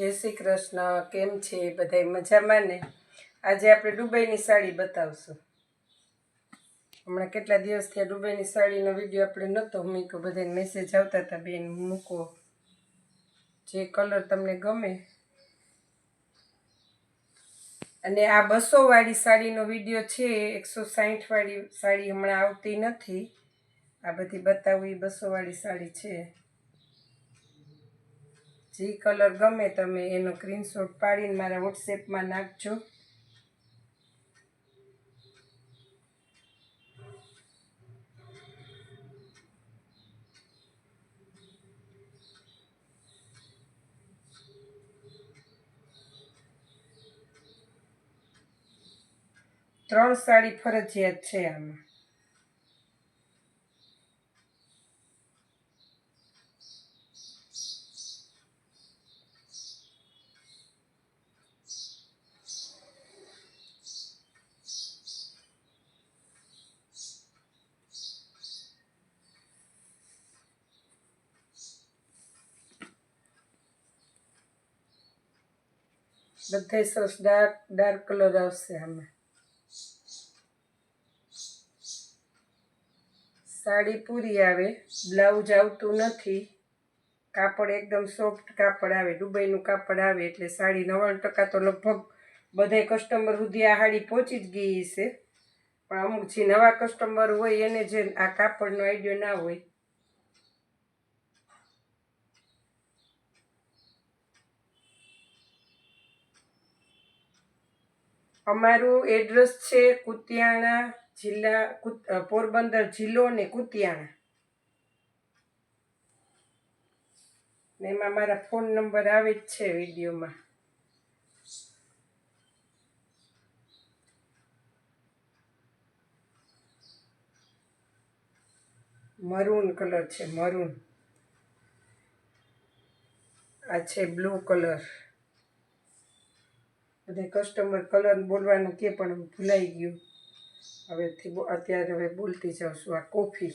જય શ્રી કૃષ્ણ, કેમ છે? બધાય મજામાં ને? આજે આપણે દુબઈની સાડી બતાવશું. હમણાં કેટલા દિવસથી આ દુબઈની સાડીનો વીડિયો આપણે નહોતો મૂક્યો. બધાને મેસેજ આવતા હતા, બેન મૂકો. જે કલર તમને ગમે. અને આ બસો વાળી સાડીનો વીડિયો છે, એકસો વાળી સાડી હમણાં આવતી નથી. આ બધી બતાવવી બસો વાળી સાડી છે. જે કલર ગમે તમે એનો સ્ક્રીનશોટ પાડીને મારા વોટ્સએપમાં નાખજો. ત્રણ સાડી ફરજિયાત છે આમાં. બધાય સરસ ડાર્ક ડાર્ક કલર આવશે આમાં સાડી પૂરી આવે, બ્લાઉઝ આવતું નથી. કાપડ એકદમ સોફ્ટ કાપડ આવે, દુબઈનું કાપડ આવે એટલે સાડી નવ્વાણું ટકા તો લગભગ બધાય કસ્ટમર સુધી આ સાડી પહોંચી જ ગઈ છે. પણ અમુક જે નવા કસ્ટમર હોય એને જે આ કાપડનો આઈડિયો ના હોય અમારું એડ્રેસ છે કુતિયાણા જિલ્લા પોરબંદર જિલ્લો ને કુતિયાણા. ને એમાં મારા ફોન નંબર આવે જ છે વિડીયોમાં મરૂન કલર છે મરૂન આ છે બ્લુ કલર બધે કસ્ટમર કલર બોલવાનું કે પણ ભૂલાઈ ગયું. હવેથી અત્યારે હવે બોલતી જાઉં છું આ કોફી.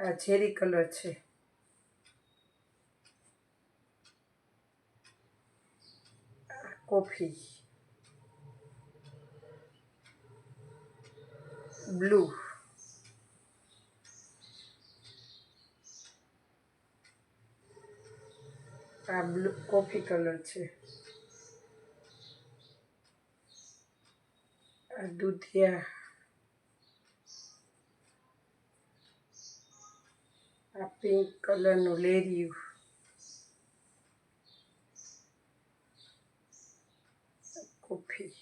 આ ઝેરી કલર છે. કોફી. બ્લુ. આ બ્લુ કોફી કલર છે. આ દૂધિયા. આ પિંક કલરનું લેરિયું. કોફી.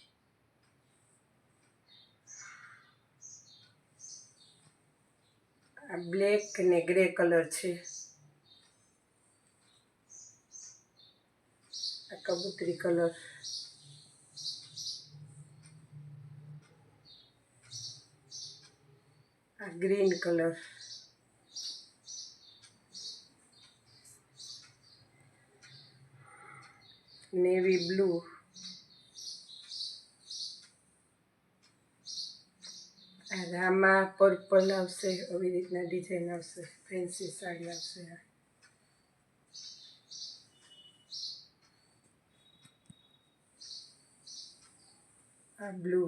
આ બ્લેક ને ગ્રે કલર છે. કબૂતરી કલર આ ગ્રીન કલર નેવી બ્લુ રામા પર્પલ આવશે, આવી રીતના ડિઝાઇન આવશે ફેન્સી સાડી આવશે આ. આ બ્લુ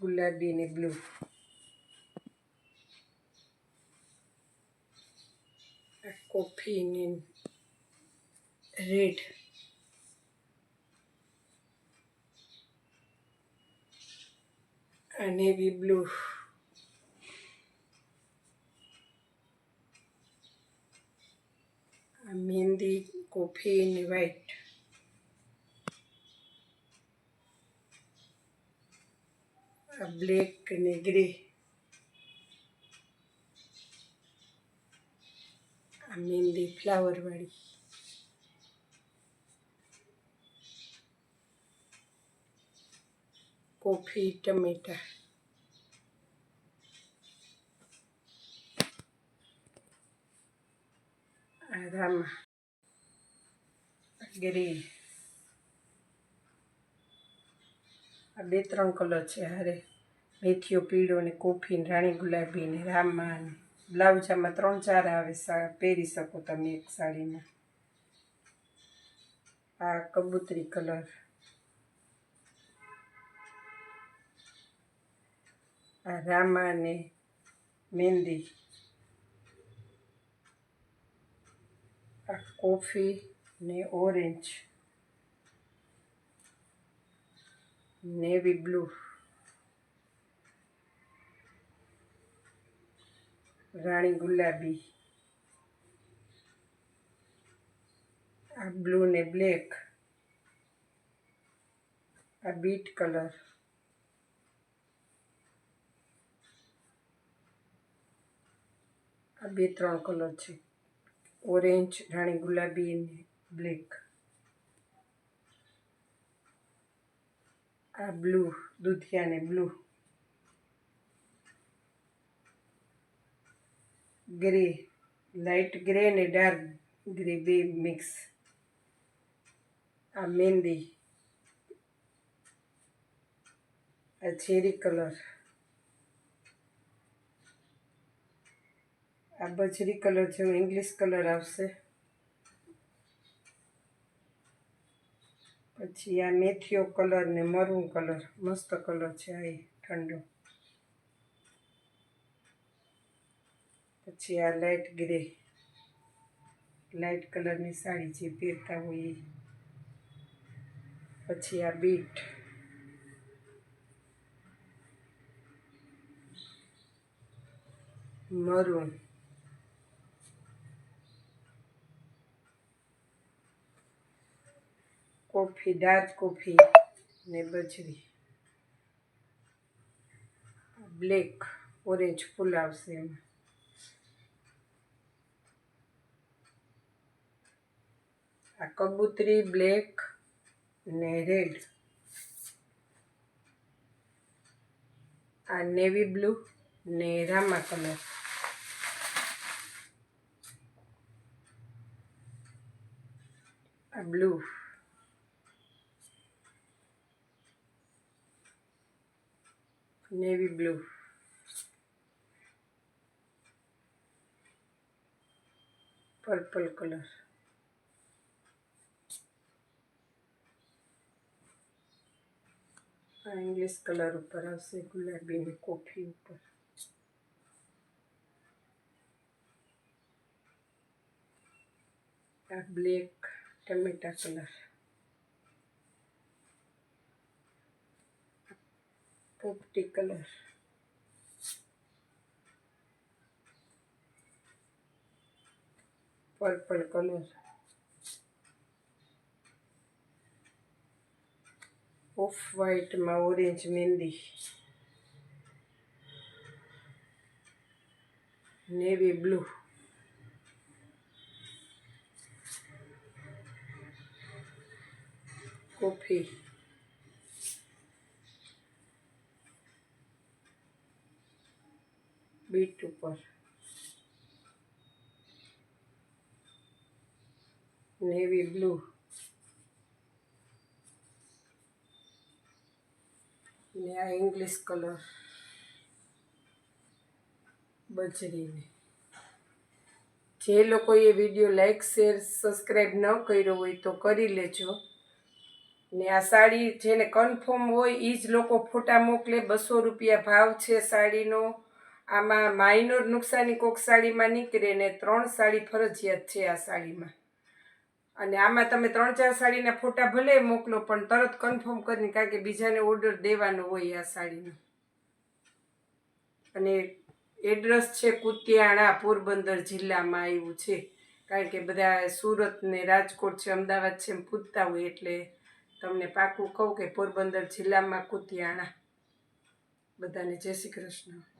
ગુલાબી ને બ્લુ આ કોફી ને રેડ મહેંદી કોફી ને વ્હાઈટ આ બ્લેક ને ગ્રે આ મહેંદી ફ્લાવરવાળી કોફી, ટમેટા. આ રામા. ગ્રીન આ બે ત્રણ કલર છે હારે. મેથીઓ પીળો ને કોફી ને રાણી ગુલાબી ને રામા ને બ્લાઉઝામાં ત્રણ ચાર આવે પહેરી શકો તમે એક સાડીમાં. આ કબૂતરી કલર. આ રામા ને મહેંદી. આ કોફી. ને ઓરેન્જ, નેવી બ્લુ, રાણી ગુલાબી, આ બ્લુ ને બ્લેક, આ બીટ કલર. આ બે ત્રણ કલર છે. ઓરેન્જ, રાણી ગુલાબી બ્લેક. આ બ્લુ દૂધિયા ને બ્લુ. ગ્રે લાઇટ ગ્રે ને ડાર્ક ગ્રે, બે મિક્સ. આ મહેંદી આ ચેરી કલર. આ બજરી કલર જેવું ઇંગ્લિશ કલર આવશે. પછી આ મેથીઓ કલર ને મરૂન કલર, મસ્ત કલર છે આ ઠંડો. પછી આ લાઇટ ગ્રે. લાઇટ કલરની સાડી જે પહેરતા હોય એ. પછી આ beet. Maroon. Coffee dark coffee ને બજરી બ્લેક ઓરેન્જ ફૂલ આવશે એમાં આ કબૂતરી બ્લેક ને રેડ આ નેવી બ્લુ ને રામા કલર આ blue navy blue purple colour આ ઇંગ્લિશ કલર ઉપર આવશે, ગુલાબીની કોફી ઉપર. આ બ્લેક ટમેટા કલર પોપટી કલર પર્પલ કલર ઓફ વ્હાઈટમાં ઓરેન્જ મહેંદી નેવી બ્લુ કોફી બીટ ઉપર. નેવી બ્લુ ને આ ઇંગ્લિશ કલર બજરીને. જે લોકોએ વીડિયો લાઈક શેર સબસ્ક્રાઈબ ન કર્યો હોય તો કરી લેજો. ને આ સાડી જેને કન્ફર્મ હોય એ જ લોકો ફોટા મોકલે. બસો રૂપિયા ભાવ છે સાડીનો. આમાં માઇનોર નુકસાની કોક સાડીમાં નીકળે ને ત્રણ સાડી ફરજિયાત છે આ સાડીમાં અને આમાં તમે ત્રણ ચાર સાડીના ફોટા ભલે મોકલો, પણ તરત કન્ફર્મ કરીને કારણ કે બીજાને ઓર્ડર દેવાનો હોય આ સાડીનો અને એડ્રેસ છે કુતિયાણા પોરબંદર જિલ્લામાં આવ્યું છે. કારણ કે બધા સુરત ને રાજકોટ છે, અમદાવાદ છે એમ પૂછતા હોય એટલે તમને પાકું કહું કે પોરબંદર જિલ્લામાં કુતિયાણા. બધાને જય શ્રી કૃષ્ણ.